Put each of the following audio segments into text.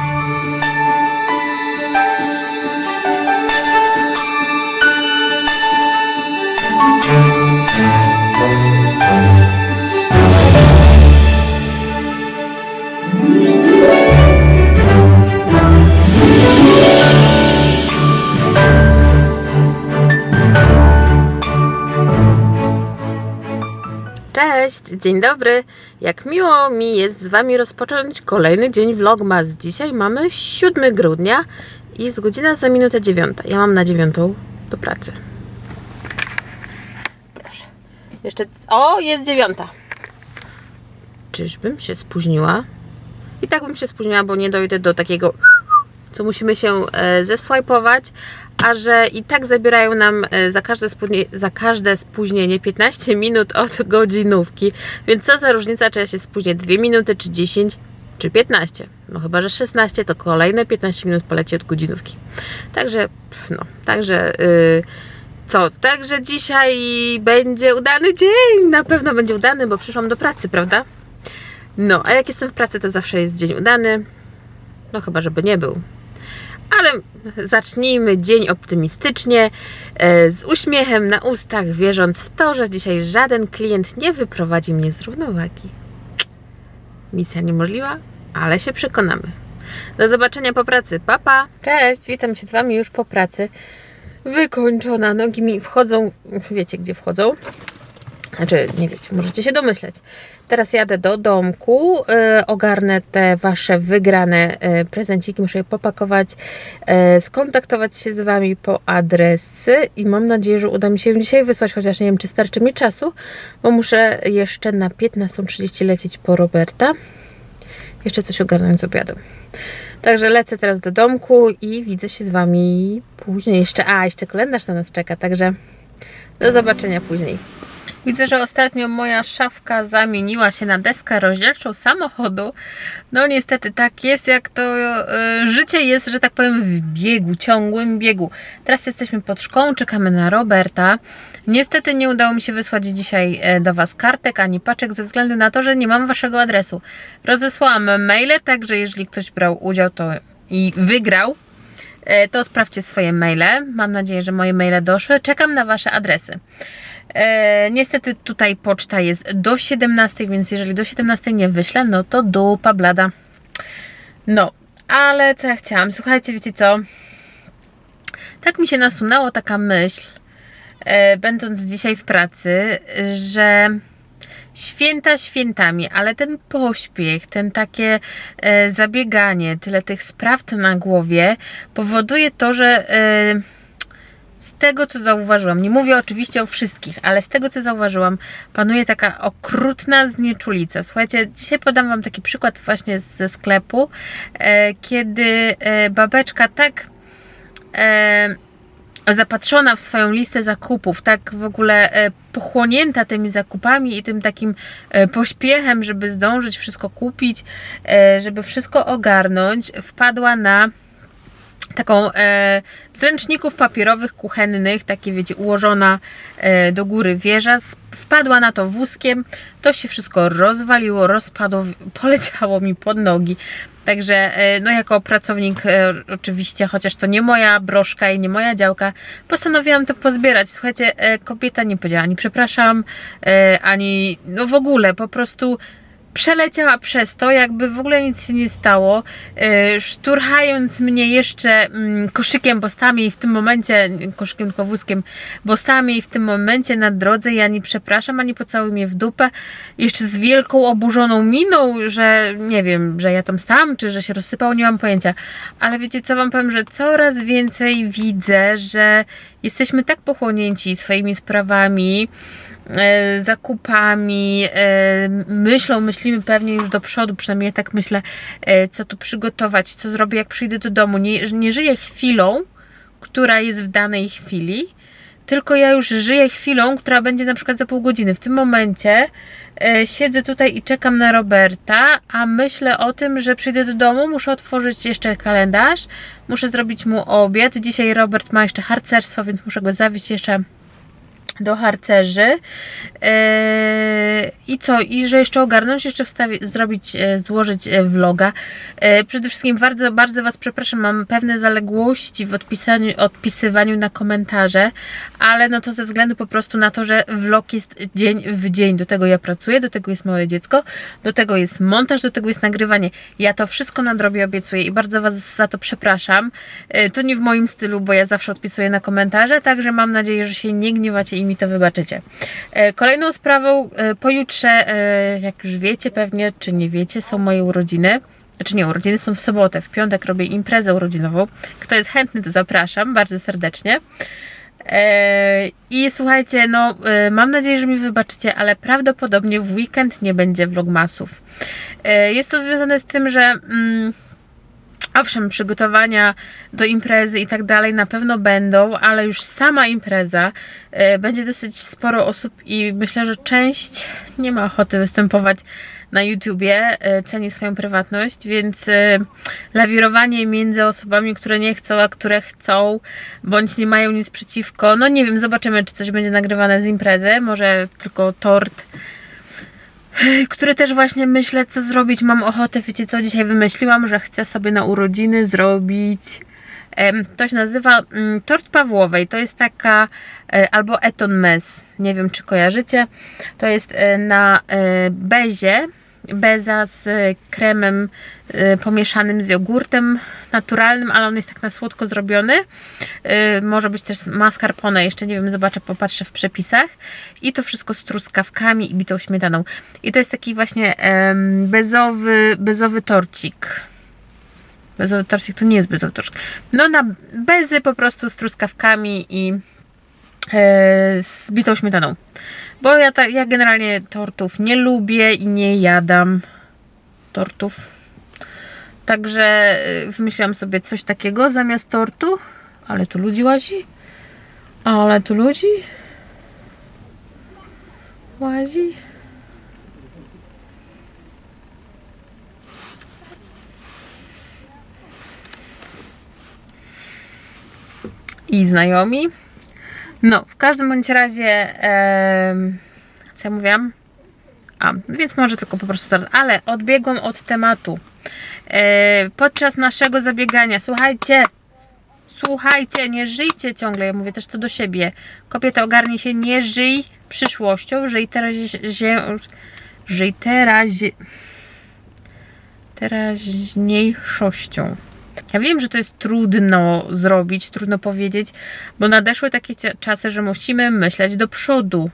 Música Cześć, dzień dobry. Jak miło mi jest z Wami rozpocząć kolejny dzień Vlogmas. Dzisiaj mamy 7 grudnia i jest godzina za minutę dziewiąta. Ja mam na dziewiątą do pracy. Proszę. Jeszcze. O, jest dziewiąta. Czyżbym się spóźniła? I tak bym się spóźniła, bo nie dojdę do takiego, co musimy się e, zeswipe'ować, a że i tak zabierają nam e, za każde, spóźnienie, za każde spóźnienie 15 minut od godzinówki, więc co za różnica, czy ja się spóźnię 2 minuty, czy 10, czy 15. No chyba, że 16 to kolejne 15 minut poleci od godzinówki. Także, no, także... Yy, co? Także dzisiaj będzie udany dzień. Na pewno będzie udany, bo przyszłam do pracy, prawda? No, a jak jestem w pracy, to zawsze jest dzień udany. No chyba, żeby nie był. Ale zacznijmy dzień optymistycznie, e, z uśmiechem na ustach, wierząc w to, że dzisiaj żaden klient nie wyprowadzi mnie z równowagi. Misja niemożliwa, ale się przekonamy. Do zobaczenia po pracy. Papa. Cześć, witam się z Wami już po pracy. Wykończona. Nogi mi wchodzą. Wiecie, gdzie wchodzą? Znaczy, nie wiecie, możecie się domyśleć. Teraz jadę do domku, e, ogarnę te wasze wygrane e, prezenciki, muszę je popakować, e, skontaktować się z wami po adresy i mam nadzieję, że uda mi się dzisiaj wysłać, chociaż nie wiem, czy starczy mi czasu, bo muszę jeszcze na 15.30 lecieć po Roberta. Jeszcze coś ogarnąć z obiadem. Także lecę teraz do domku i widzę się z wami później. Jeszcze, a, jeszcze kalendarz na nas czeka, także do zobaczenia później. Widzę, że ostatnio moja szafka zamieniła się na deskę rozdzielczą samochodu. No niestety tak jest, jak to e, życie jest, że tak powiem, w biegu, ciągłym biegu. Teraz jesteśmy pod szkołą, czekamy na Roberta. Niestety nie udało mi się wysłać dzisiaj e, do Was kartek ani paczek ze względu na to, że nie mam Waszego adresu. Rozesłałam maile, także jeżeli ktoś brał udział to i wygrał, e, to sprawdźcie swoje maile. Mam nadzieję, że moje maile doszły. Czekam na Wasze adresy. E, niestety tutaj poczta jest do 17, więc jeżeli do 17 nie wyślę, no to dupa blada. No, ale co ja chciałam? Słuchajcie, wiecie co? Tak mi się nasunęło taka myśl, e, będąc dzisiaj w pracy, że święta świętami, ale ten pośpiech, ten takie e, zabieganie, tyle tych spraw na głowie powoduje to, że e, z tego co zauważyłam, nie mówię oczywiście o wszystkich, ale z tego co zauważyłam, panuje taka okrutna znieczulica. Słuchajcie, dzisiaj podam Wam taki przykład właśnie ze sklepu, e, kiedy e, babeczka tak e, zapatrzona w swoją listę zakupów, tak w ogóle e, pochłonięta tymi zakupami i tym takim e, pośpiechem, żeby zdążyć wszystko kupić, e, żeby wszystko ogarnąć, wpadła na taką e, z ręczników papierowych, kuchennych, takie wiecie, ułożona e, do góry wieża, wpadła na to wózkiem, to się wszystko rozwaliło, rozpadło, poleciało mi pod nogi. Także, e, no jako pracownik e, oczywiście, chociaż to nie moja broszka i nie moja działka, postanowiłam to pozbierać. Słuchajcie, e, kobieta nie powiedziała ani przepraszam, ani no w ogóle, po prostu przeleciała przez to, jakby w ogóle nic się nie stało, yy, szturchając mnie jeszcze mm, koszykiem, bo stałam jej w tym momencie, nie koszykiem tylko wózkiem, bo stałam jej w tym momencie na drodze i ani przepraszam, ani pocałuj mnie w dupę, jeszcze z wielką oburzoną miną, że nie wiem, że ja tam stałam, czy że się rozsypał, nie mam pojęcia, ale wiecie co wam powiem, że coraz więcej widzę, że jesteśmy tak pochłonięci swoimi sprawami, zakupami, e, myślą, myślimy pewnie już do przodu, przynajmniej ja tak myślę, e, co tu przygotować, co zrobię, jak przyjdę do domu. Nie, nie żyję chwilą, która jest w danej chwili, tylko ja już żyję chwilą, która będzie na przykład za pół godziny. W tym momencie e, siedzę tutaj i czekam na Roberta, a myślę o tym, że przyjdę do domu, muszę otworzyć jeszcze kalendarz, muszę zrobić mu obiad. Dzisiaj Robert ma jeszcze harcerstwo, więc muszę go zawieźć jeszcze do harcerzy. I co? I że jeszcze ogarnąć, jeszcze wstawi, zrobić, e, złożyć e, vloga. E, Przede wszystkim bardzo, bardzo Was przepraszam, mam pewne zaległości w odpisaniu, odpisywaniu na komentarze, ale no to ze względu po prostu na to, że vlog jest dzień w dzień. Do tego ja pracuję, do tego jest małe dziecko, do tego jest montaż, do tego jest nagrywanie. Ja to wszystko nadrobię, obiecuję i bardzo Was za to przepraszam. To nie w moim stylu, bo ja zawsze odpisuję na komentarze, także mam nadzieję, że się nie gniewacie i mi to wybaczycie. Kolejną sprawą, e, pojutrze, e, jak już wiecie pewnie, czy nie wiecie, są moje urodziny. Znaczy nie, urodziny są w sobotę, w piątek robię imprezę urodzinową. Kto jest chętny, to zapraszam bardzo serdecznie. E, I słuchajcie, no e, mam nadzieję, że mi wybaczycie, ale prawdopodobnie w weekend nie będzie vlogmasów. Jest to związane z tym, że mm, owszem, przygotowania do imprezy i tak dalej na pewno będą, ale już sama impreza e, będzie dosyć sporo osób i myślę, że część nie ma ochoty występować na YouTubie, e, ceni swoją prywatność, więc e, lawirowanie między osobami, które nie chcą, a które chcą, bądź nie mają nic przeciwko, no nie wiem, zobaczymy, czy coś będzie nagrywane z imprezy, może tylko tort który też właśnie myślę, co zrobić. Mam ochotę, wiecie co, dzisiaj wymyśliłam, że chcę sobie na urodziny zrobić. To się nazywa mm, tort Pawłowej. To jest taka e, albo Eton Mess. Nie wiem, czy kojarzycie. To jest e, na e, bezie. Beza z e, kremem e, pomieszanym z jogurtem naturalnym, ale on jest tak na słodko zrobiony. E, Może być też mascarpone, jeszcze nie wiem, zobaczę, popatrzę w przepisach. I to wszystko z truskawkami i bitą śmietaną. I to jest taki właśnie bezowy, bezowy torcik. Bezowy torcik to nie jest bezowy torcik. No na bezy po prostu z truskawkami i z bitą śmietaną. Bo ja, ta, ja generalnie tortów nie lubię i nie jadam tortów. Także e, wymyśliłam sobie coś takiego zamiast tortu. Ale tu ludzi łazi. Ale tu ludzi łazi. I znajomi. No, w każdym bądź razie, em, co ja mówiłam? A, więc może tylko po prostu start. Ale odbiegłam od tematu. E, podczas naszego zabiegania, słuchajcie, słuchajcie, nie żyjcie ciągle, ja mówię też to do siebie. Kobieta, ogarnij się, nie żyj przyszłością, żyj teraz, żyj teraz, teraźniejszością. Ja wiem, że to jest trudno zrobić, trudno powiedzieć, bo nadeszły takie czasy, że musimy myśleć do przodu.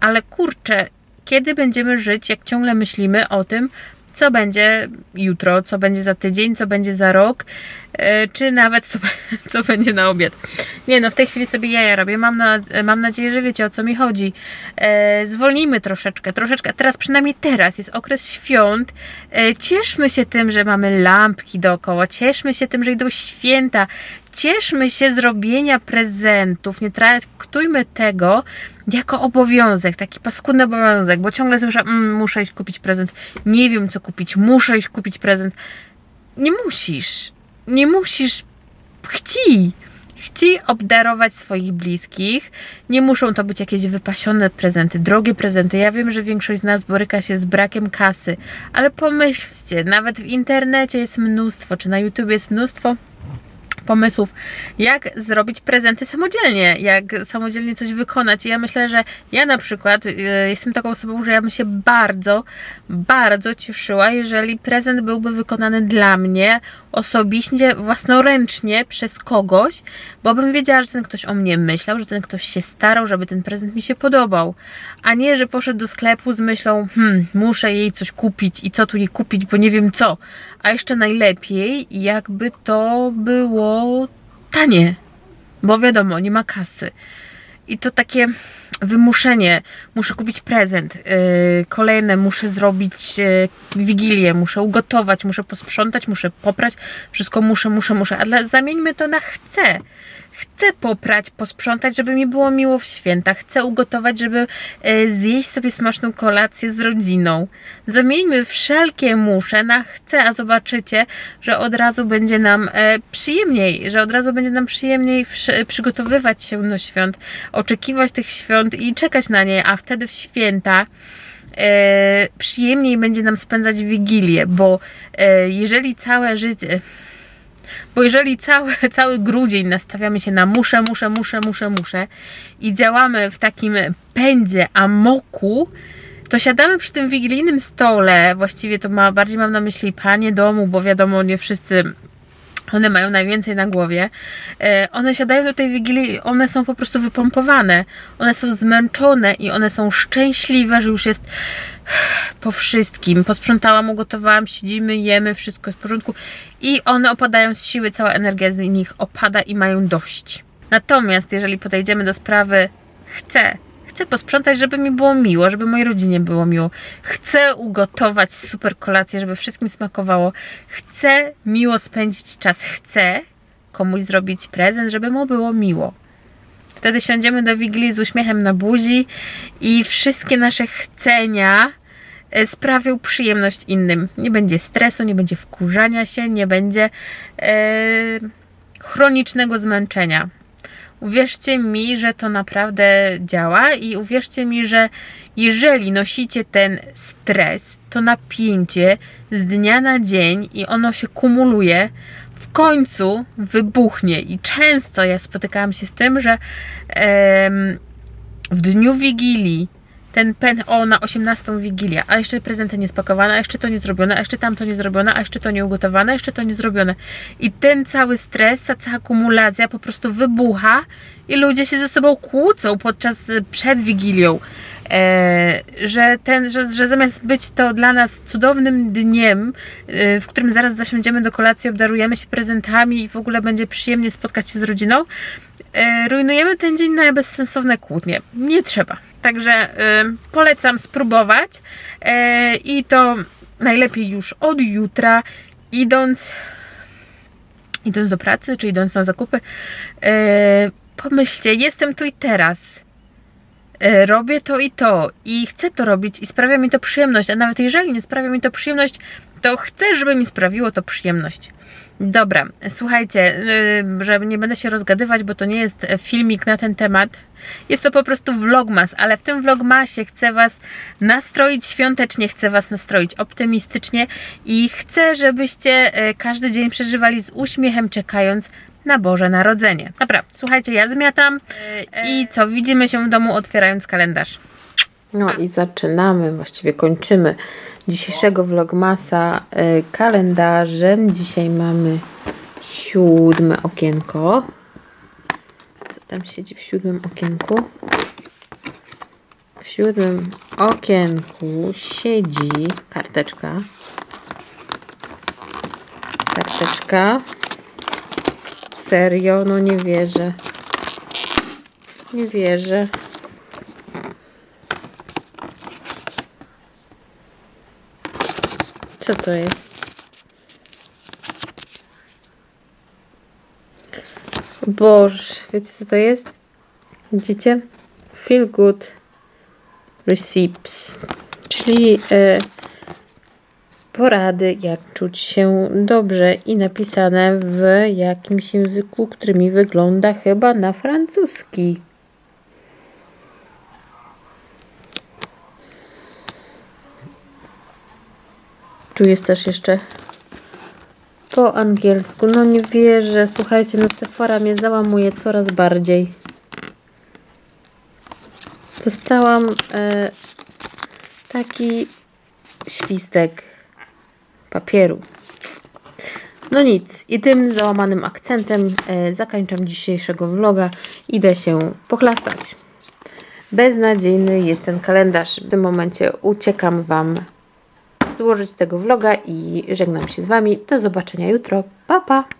Ale kurczę, kiedy będziemy żyć, jak ciągle myślimy o tym, co będzie jutro, co będzie za tydzień, co będzie za rok, e, czy nawet co, co będzie na obiad. Nie no, w tej chwili sobie jaja robię. Mam, na, mam nadzieję, że wiecie o co mi chodzi. E, zwolnijmy troszeczkę, troszeczkę. Teraz, przynajmniej teraz jest okres świąt. E, cieszmy się tym, że mamy lampki dookoła. Cieszmy się tym, że idą święta. Cieszmy się z robienia prezentów. Nie traktujmy tego jako obowiązek, taki paskudny obowiązek, bo ciągle słyszę, mm, muszę iść kupić prezent. Nie wiem co kupić, muszę iść kupić prezent. Nie musisz. Nie musisz. Chcij. Chcij obdarować swoich bliskich. Nie muszą to być jakieś wypasione prezenty, drogie prezenty. Ja wiem, że większość z nas boryka się z brakiem kasy, ale pomyślcie, nawet w internecie jest mnóstwo, czy na YouTube jest mnóstwo pomysłów, jak zrobić prezenty samodzielnie, jak samodzielnie coś wykonać. I ja myślę, że ja na przykład y, jestem taką osobą, że ja bym się bardzo, bardzo cieszyła, jeżeli prezent byłby wykonany dla mnie osobiście, własnoręcznie przez kogoś, bo bym wiedziała, że ten ktoś o mnie myślał, że ten ktoś się starał, żeby ten prezent mi się podobał, a nie, że poszedł do sklepu z myślą, hmm, muszę jej coś kupić i co tu jej kupić, bo nie wiem co. A jeszcze najlepiej, jakby to było tanie, bo wiadomo, nie ma kasy. I to takie wymuszenie. Muszę kupić prezent. Yy, kolejne, muszę zrobić yy, wigilię, muszę ugotować, muszę posprzątać, muszę poprać. Wszystko muszę, muszę, muszę. A dla, zamieńmy to na chcę. Chcę poprać, posprzątać, żeby mi było miło w święta. Chcę ugotować, żeby e, zjeść sobie smaczną kolację z rodziną. Zamieńmy wszelkie muszę na chcę, a zobaczycie, że od razu będzie nam e, przyjemniej, że od razu będzie nam przyjemniej wsz- przygotowywać się do świąt, oczekiwać tych świąt i czekać na nie, a wtedy w święta e, przyjemniej będzie nam spędzać Wigilię, bo e, jeżeli całe życie bo jeżeli cały, cały grudzień nastawiamy się na muszę, muszę, muszę, muszę, muszę i działamy w takim pędzie amoku, to siadamy przy tym wigilijnym stole, właściwie to ma, bardziej mam na myśli panie domu, bo wiadomo, nie wszyscy one mają najwięcej na głowie. E, One siadają do tej wigilii, one są po prostu wypompowane. One są zmęczone i one są szczęśliwe, że już jest po wszystkim. Posprzątałam, ugotowałam, siedzimy, jemy, wszystko jest w porządku. I one opadają z siły, cała energia z nich opada i mają dość. Natomiast jeżeli podejdziemy do sprawy, chcę, chcę posprzątać, żeby mi było miło, żeby mojej rodzinie było miło. Chcę ugotować super kolację, żeby wszystkim smakowało. Chcę miło spędzić czas. Chcę komuś zrobić prezent, żeby mu było miło. Wtedy siądziemy do Wigilii z uśmiechem na buzi i wszystkie nasze chcenia e, sprawią przyjemność innym. Nie będzie stresu, nie będzie wkurzania się, nie będzie e, chronicznego zmęczenia. Uwierzcie mi, że to naprawdę działa i uwierzcie mi, że jeżeli nosicie ten stres, to napięcie z dnia na dzień i ono się kumuluje, w końcu wybuchnie. I często ja spotykałam się z tym, że em, w dniu Wigilii ten pen, o na 18 Wigilię, a jeszcze prezenty nie spakowane, a jeszcze to nie zrobione, a jeszcze tamto nie zrobione, a jeszcze to nie ugotowane, a jeszcze to nie zrobione. I ten cały stres, ta cała kumulacja po prostu wybucha i ludzie się ze sobą kłócą podczas y, przed Wigilią. E, że, ten, że, że zamiast być to dla nas cudownym dniem, e, w którym zaraz zasiądziemy do kolacji, obdarujemy się prezentami i w ogóle będzie przyjemnie spotkać się z rodziną, e, rujnujemy ten dzień na bezsensowne kłótnie. Nie trzeba. Także polecam spróbować i to najlepiej już od jutra, idąc idąc do pracy, czy idąc na zakupy, pomyślcie, jestem tu i teraz. E, Robię to i to i chcę to robić i sprawia mi to przyjemność, a nawet jeżeli nie sprawia mi to przyjemność, to chcę, żeby mi sprawiło to przyjemność. Dobra, słuchajcie, yy, że nie będę się rozgadywać, bo to nie jest e, filmik na ten temat. Jest to po prostu vlogmas, ale w tym vlogmasie chcę Was nastroić świątecznie, chcę Was nastroić optymistycznie i chcę, żebyście e, każdy dzień przeżywali z uśmiechem, czekając na Boże Narodzenie. Dobra, słuchajcie, ja zmiatam e, i co, widzimy się w domu otwierając kalendarz. No i zaczynamy, właściwie kończymy dzisiejszego vlogmasa e, kalendarzem. Dzisiaj mamy siódme okienko. Co tam siedzi w siódmym okienku? W siódmym okienku siedzi karteczka. Karteczka. Serio? No nie wierzę. Nie wierzę. Co to jest? Boże, wiecie co to jest? Widzicie? Feel good receipts, czyli e, porady, jak czuć się dobrze i napisane w jakimś języku, który mi wygląda chyba na francuski. Tu jest też jeszcze po angielsku. No nie wierzę. Słuchajcie, no Sephora mnie załamuje coraz bardziej. Dostałam e, taki świstek papieru. No nic. I tym załamanym akcentem e, zakończam dzisiejszego vloga. Idę się pochlastać. Beznadziejny jest ten kalendarz. W tym momencie uciekam Wam złożyć tego vloga i żegnam się z Wami. Do zobaczenia jutro. Pa, pa!